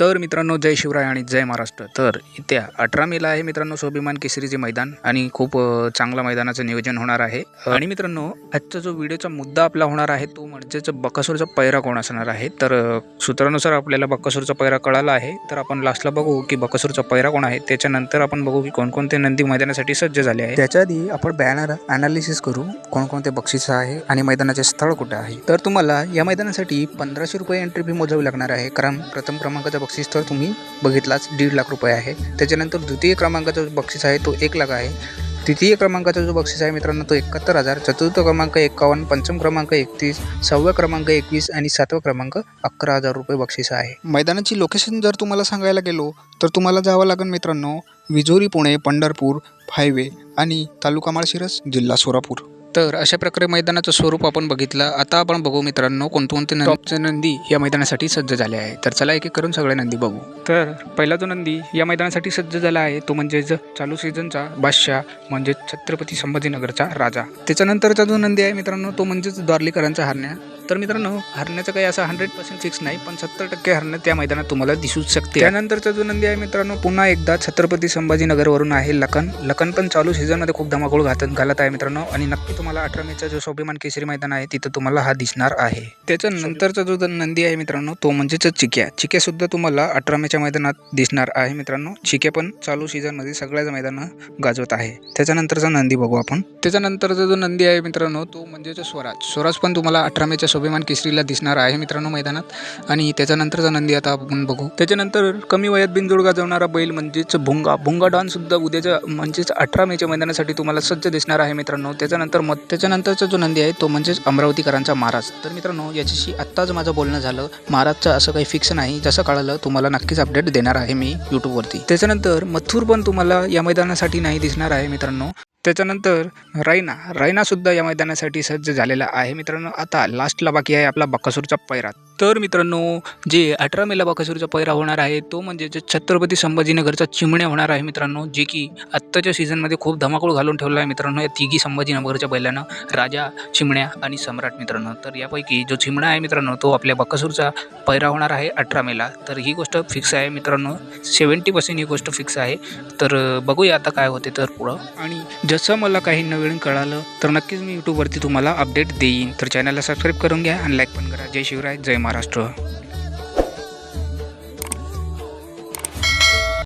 तर मित्रांनो जय शिवराय आणि जय महाराष्ट्र. तर येत्या अठरा मेला आहे मित्रांनो स्वाभिमान केसरीचे मैदान आणि खूप अ, चांगला मैदानाचं नियोजन होणार आहे. आणि मित्रांनो आजचा जो व्हिडिओचा मुद्दा आपला होणार आहे तो म्हणजेच बक्कासूरचा पैरा कोण असणार आहे? तर सूत्रानुसार आपल्याला बक्कासूरचा पैरा कळाला आहे. तर आपण लास्टला बघू की बक्कासूरचा पैरा कोण आहे. त्याच्यानंतर आपण बघू की कोणकोणते नंदी मैदानासाठी सज्ज झाले आहे त्याच्या आधी आपण बॅनर अनालिसिस करू कोणकोणते बक्षीस आहे आणि मैदानाचे स्थळ कुठे आहे. तर तुम्हाला या मैदानासाठी पंधराशे रुपये एंट्री फी मोजावी लागणार आहे. कारण प्रथम क्रमांकाचा बक्षीस तर तुम्ही बघितलाच दीड लाख रुपये आहे. त्याच्यानंतर द्वितीय क्रमांकाचा जो बक्षीस आहे तो एक लाख आहे. तृतीय क्रमांकाचा जो बक्षीस आहे मित्रांनो तो एकाहत्तर हजार. चतुर्थ क्रमांक एकावन्न पंचम क्रमांक एकतीस सहावा क्रमांक एकवीस आणि सातवा क्रमांक अकरा हजार रुपये बक्षीस आहे. मैदानाची लोकेशन जर तुम्हाला सांगायला गेलो तर तुम्हाला जावं लागेल मित्रांनो विजोरी पुणे पंढरपूर हायवे आणि तालुका माळशिरस जिल्हा सोलापूर. तर अशा प्रकारे मैदानाचं स्वरूप आपण बघितलं. आता आपण बघू मित्रांनो कोणकोणते टॉपचे नंदी या मैदानासाठी सज्ज झाले आहे तर चला एक एक करून सगळे नंदी बघू. तर पहिला जो नंदी या मैदानासाठी सज्ज झाला आहे तो म्हणजेच चालू सीझनचा बादशाह म्हणजेच छत्रपती संभाजीनगरचा राजा. त्याच्यानंतरचा जो नंदी आहे मित्रांनो तो म्हणजेच द्वारलीकरांचा हरण्या. तर मित्रांनो हरण्याचं काही असं हंड्रेड पर्सेंट फिक्स नाही पण सत्तर टक्के हरणं त्या मैदानात तुम्हाला दिसूच शकते त्यानंतरचा जो नंदी आहे मित्रांनो पुन्हा एकदा छत्रपती संभाजीनगरवरून आहे लखन. लखन पण चालू सीझनमध्ये खूप धमाकूळ घातन घालत आहे मित्रांनो आणि नक्की तुम्हाला अठरा मेचा जो स्वाभिमान केसरी मैदान आहे तिथं तुम्हाला हा दिसणार आहे. त्याच्यानंतरचा जो नंदी आहे मित्रांनो तो म्हणजेच चिक्या चिक्या. सुद्धा तुम्हाला अठरा मेच्या मैदानात दिसणार आहे मित्रांनो. चिक्या पण चालू सीझनमध्ये सगळ्याच मैदानं गाजवत आहे. त्याच्यानंतरचा नंदी बघू आपण. त्याच्यानंतरचा जो नंदी आहे मित्रांनो तो म्हणजेच स्वराज. स्वराज पण तुम्हाला अठरा मेच्या स्वाभिमान केसरीला दिसणार आहे मित्रांनो मैदानात. आणि त्याच्यानंतरचा नंदी आता आपण बघू. त्याच्यानंतर कमी वयात बिनजोड जाणारा बैल म्हणजेच भुंगा. भुंगा डॉन सुद्धा उद्याच्या म्हणजेच अठरा मेच्या मैदानासाठी तुम्हाला सज्ज दिसणार आहे मित्रांनो. त्याच्यानंतर मग त्याच्यानंतरचा जो नंदी आहे तो म्हणजेच अमरावतीकरांचा महाराज. तर मित्रांनो याच्याशी आत्ताच माझं बोलणं झालं. महाराजचं असं काही फिक्स नाही. जसं कळालं तुम्हाला नक्कीच अपडेट देणार आहे मी यूट्यूबवरती त्याच्यानंतर मथुर पण तुम्हाला या मैदानासाठी नाही दिसणार आहे मित्रांनो. त्याच्यानंतर रायना रायनासुद्धा या मैदानासाठी सज्ज झालेला आहे. मित्रांनो आता लास्टला बाकी आहे आपला बकासूरचा पैरा तर मित्रांनो जे अठरा मेला बकासूरचा पैरा होणार आहे तो म्हणजे जे छत्रपती संभाजीनगरचा चिमण्या होणार आहे मित्रांनो जे की आत्ताच्या सीझनमध्ये खूप धमाकूळ घालून ठेवला आहे मित्रांनो या तिघी संभाजीनगरच्या पहिल्यानं राजा चिमण्या आणि सम्राट मित्रांनो. तर यापैकी जो चिमणा आहे मित्रांनो तो आपल्या बकासूरचा पैरा होणार आहे अठरा मेला तर ही गोष्ट फिक्स आहे मित्रांनो सेवन्टी पर्सेंट ही गोष्ट फिक्स आहे. तर बघूया आता काय होते तर पुढं. आणि जसं मला काही नवीन कळालं तर नक्कीच मी यूट्यूबवरती तुम्हाला अपडेट देईन. तर चॅनलला सबस्क्राईब करून घ्या आणि लाईक पण करा. जय शिवराय जय महाराष्ट्र